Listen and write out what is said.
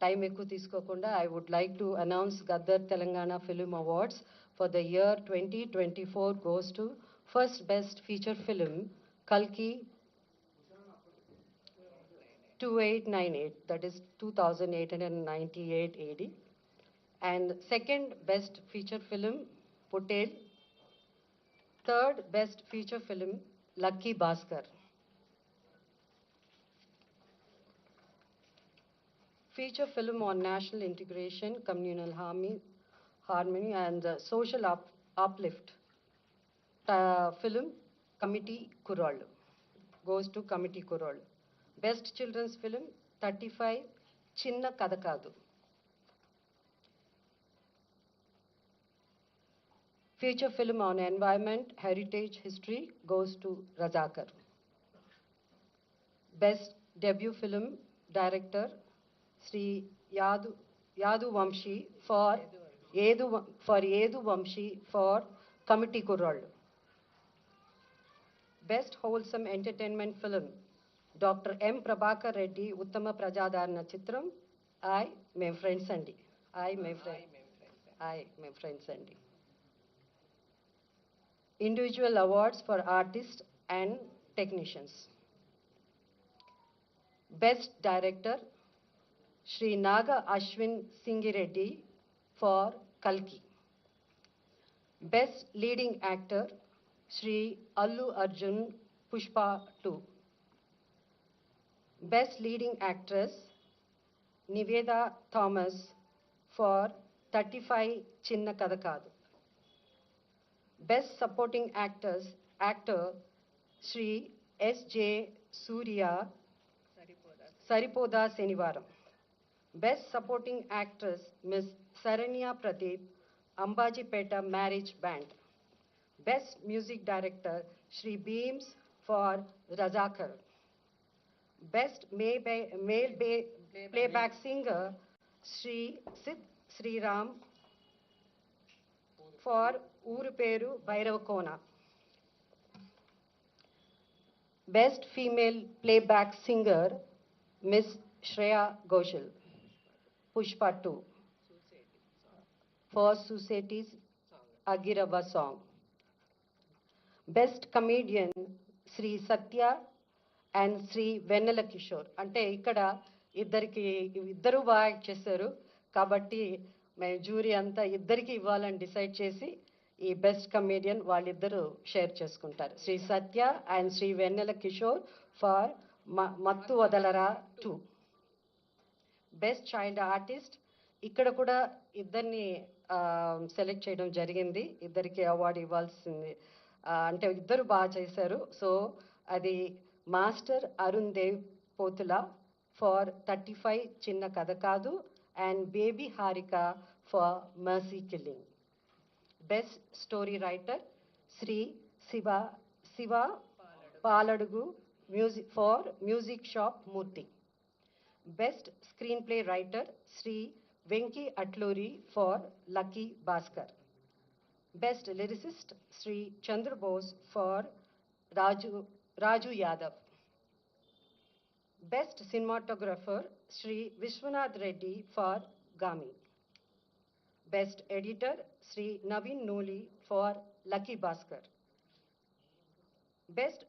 Time ఎక్కువ తీసుకోకుండా I would like to announce Gaddar Telangana film awards for the year twenty twenty four goes to first best feature film కల్కి 2898, that is 2898 AD. And second best feature film, Patel. Third best feature film, Lucky Bhaskar. feature film on national integration, communal harmony, and uh, social up uplift. Uh, film Committee Kurol goes to Committee Kurol. Best children's film 35 Chinna Kadakadu. Feature film on environment, heritage, history goes to Razakar. Best debut film director Shri Yadu Yadu Vamsi for Yadu for Yadu Vamsi for committee కుర్రాళ్ళు. Best wholesome entertainment film doctor M Prabhakar Reddy ఉత్తమ ప్రజాదరణ చిత్రం. ఐ మేము friends అండి. ఐ మే friend Aay మేము friends అండి. Individual awards for artist and technicians. Best director Shri Naga Ashwin Singireddy for కల్కి. Best leading actor Shri Allu Arjun Pushpa two. Best leading actress Niveda Thomas for thirty five చిన్న కథ కాదు. Best supporting actors actor Shri S SJ Surya Saripodhaa Sanivaaram. Best Supporting Actress, Miss Saranya Pradeep, Ambajipeta Marriage Band. Best Music Director, Shri Beams for Razakar. Best Male Playback Singer, Shri Sid Sri Ram for Uru Peru Bhairavakona. Best Female Playback Singer, Miss Shreya Ghoshal, Pushpa 2. For Society's Agirava song best comedian Shri Satya and Shri Vennela Kishore అంటే ఇక్కడ ఇద్దరికి ఇద్దరు బాగా act చేశారు కాబట్టి మేము jury అంతా ఇద్దరికి ఇవ్వాలని డిసైడ్ చేసి ఈ బెస్ట్ కమేడియన్ వాళ్ళిద్దరూ షేర్ చేసుకుంటారు. Shri Satya and Shri Vennela Kishore for Mathu Vadalara two best child artist ఇక్కడ కూడా ఇద్దరిని సెలెక్ట్ చేయడం జరిగింది. ఇద్దరికి అవార్డు ఇవ్వాల్సింది. అంటే ఇద్దరు బాగా చేశారు. సో అది master Arun Dev Pothula for thirty five చిన్న కథ కాదు. And baby Harika for mercy killing best story writer Shri Siva Siva Paladugu. Music for music shop Murthy Best Screenplay Writer Sri Venki Atluri for Lucky Bhaskar. Best Lyricist Sri Chandra Bose for Raju, Raju Yadav. Best Cinematographer Sri Vishwanath Reddy for Gami. Best Editor Sri Navin Noli for Lucky Bhaskar. Best